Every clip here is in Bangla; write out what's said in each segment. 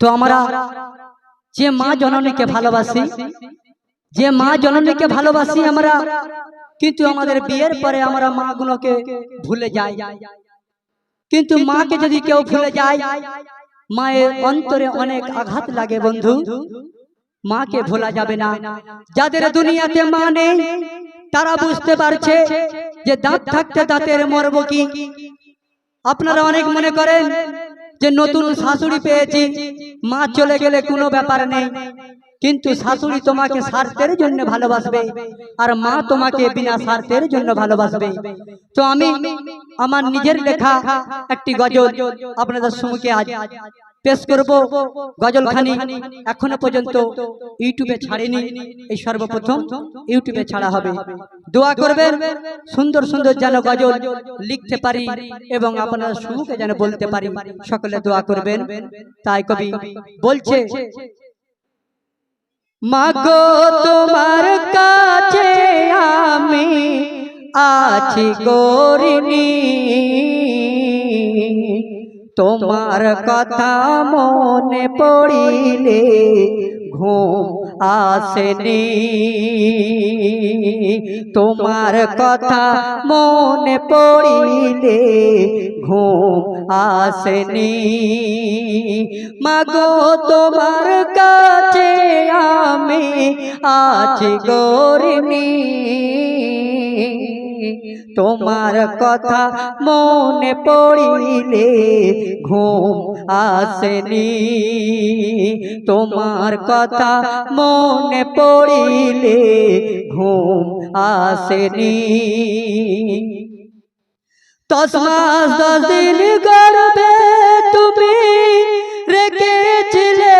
তো আমরা যে মা জননীকে ভালোবাসি, যে মা জননীকে ভালোবাসি আমরা, কিন্তু আমাদের বিয়ের পরে আমরা মা গুলোকে ভুলে যাই। কিন্তু মাকে যদি কেউ ভুলে যায়, মায়ের অন্তরে অনেক আঘাত লাগে বন্ধু। মাকে ভোলা যাবে না। যাদের দুনিয়াতে মা নেই, তারা বুঝতে পারছে যে দাঁত থাকতে দাঁতের মরব কি। আপনারা অনেক মনে করেন যে নতুন শাশুড়ি পেয়েছি, মা চলে গেলে কোনো ব্যাপার নেই। কিন্তু শাশুড়ি তোমাকে স্বার্থের জন্য ভালোবাসবে আর মা তোমাকে বিনা স্বার্থের জন্য ভালোবাসবে। তো আমি, আমার নিজের লেখা একটি গজল আপনাদের সম্মুখে আজ পেশ করব। গজলখানি এখনও পর্যন্ত ইউটিউবে ছাড়েনি। এই সর্বপ্রথম ইউটিউবে ছাড়া হবে। দোয়া করবেন। সুন্দর সুন্দর যেন গজল লিখতে পারি এবং আপনার সুখে যেন বলতে পারি। সকলে দোয়া করবেন। তাই কবি বলছে। মাগো তোমার কাছে আমি আছি গরিনী। তোমার কথা মনে পড়িলে ঘুম আসেনি। তোমার কথা মনে পড়িলে ঘুম আসেনি। মাগো, তোমার কাছে আমি আছি গরিনী তোমার কথা মনে পড়িলে ঘুম আসেনি। তোমার কথা মনে পড়িলে ঘুম আসেনি। দশ মাস গর্বে তুমি রেখেছিলে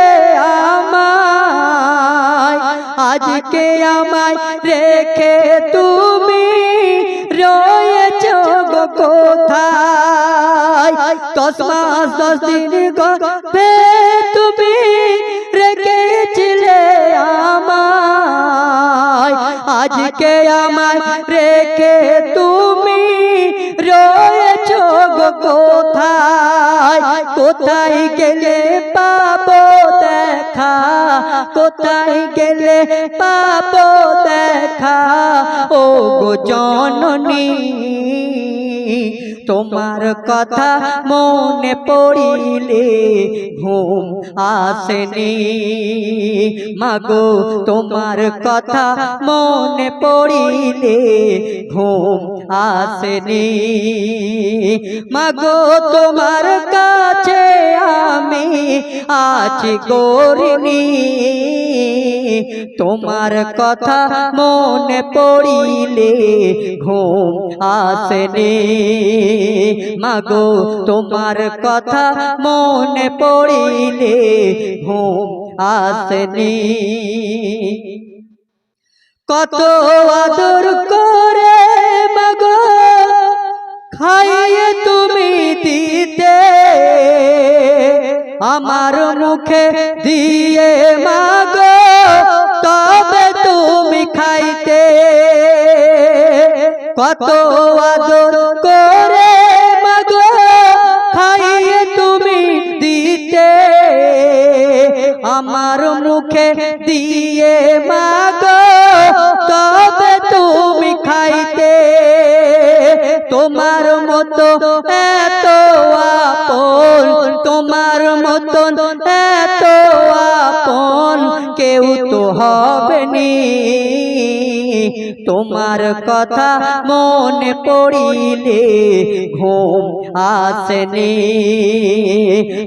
আমায়। আজকে আমায় রেখে তুমি কোথায়? দশ মাস, দশ দিন গর্বে তুমি রেখেছিলে আমায়। আজকে আমায় রেখে তুমি রয়েছ কোথায়? কোথায় গেলে পাবো দেখা? কোথায় গেলে পাবো দেখা? ও গো জননী তোমার কথা মনে পড়িলে ঘুম আসেনি। মাগো, তোমার কথা মনে পড়িলে ঘুম আসেনি। মাগো, তোমার কাছে আমি আছি গরিনী। তোমার কথা মনে পড়িলে ঘুম আসেনি। মাগো তোমার কথা মনে পড়িলে ঘুম আসেনি। কত আদর করে মাগো খাইয়ে তুমি দিতে। আমার মুখে দিয়ে মাগো কত আদর করে মাগো খাইয়ে তুমি দিতে। আমার মুখে দিয়ে মাগো তবে তুমি খাইতে। তোমার মতো এত আপন তোমার মতন এত আপন কেউ তো হবে নি তোমার কথা মনে পড়িলে ঘুম আসেনি।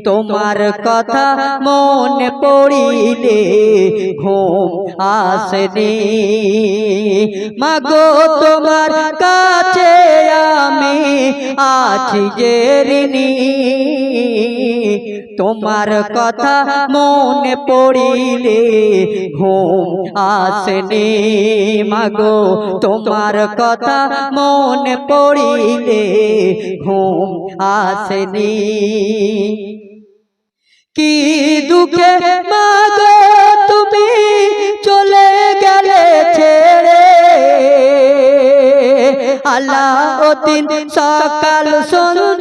তোমার কথা মনে পড়িলে ঘুম আসেনি। মাগো, তোমার কাছে আমি আছি যে তোমার কথা মনে পড়িলে ঘুম আসেনি। মাগো, তোমার কথা মনে পড়িলে ঘুম আসেনি। কি দুঃখে মাগো তুমি চলে গেলে ছেড়ে? আল্লাহ দিন সকাল সন্ধে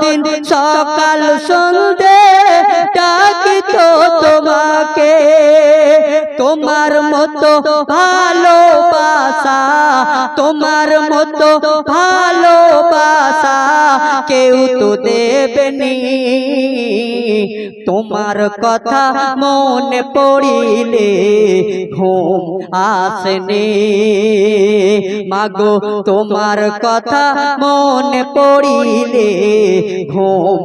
দিন সকাল সন্ধে ডাকিত তোমাকে। তোমার মতো ভালোবাসা তোমার মতো ভালোবাসা কেউ তো দেবেনি। তোমার কথা মনে পড়িলে ঘুম আসেনি। মাগো তোমার কথা মনে পড়িলে ঘুম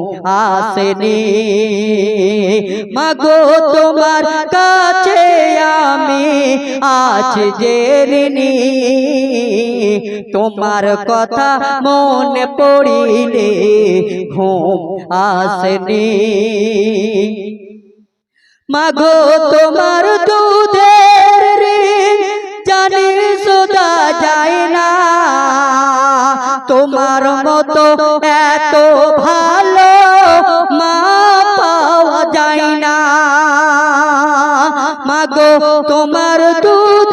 আসেনি। মাগো তোমার কাছে আমি আজ যে ঋণী তোমার কথা মনে পড়িলে ঘুম আসেনি। মাগো, তোমার দুধের জানি সোদা যায় না। তোমার মতো এত ভালো মা পাওয়া যায় না। মাগো, তোমার দুধের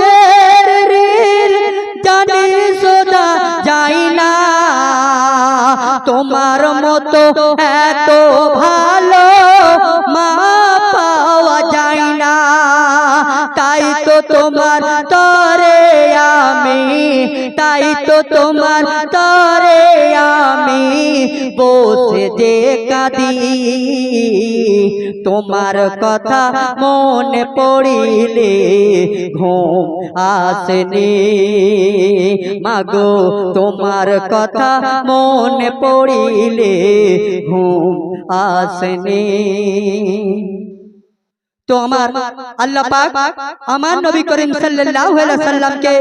তাই তো তোমার তরে আমি, তাই তো তোমার তরে আমি বসে যে কাঁদি। তোমার কথা মনে পড়িলে ঘুম আসেনি। মাগো, তোমার কথা মনে পড়িলে ঘুম আসেনি। তো আমার আল্লাহ পাক আমার নবী করিম সাল্লাল্লাহু আলাইহি সাল্লামকে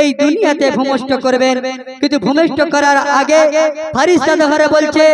এই দুনিয়াতে ভূমিষ্ঠ করবেন। কিন্তু ভূমিষ্ঠ করার আগে ফারিস্তা ধরে বলছে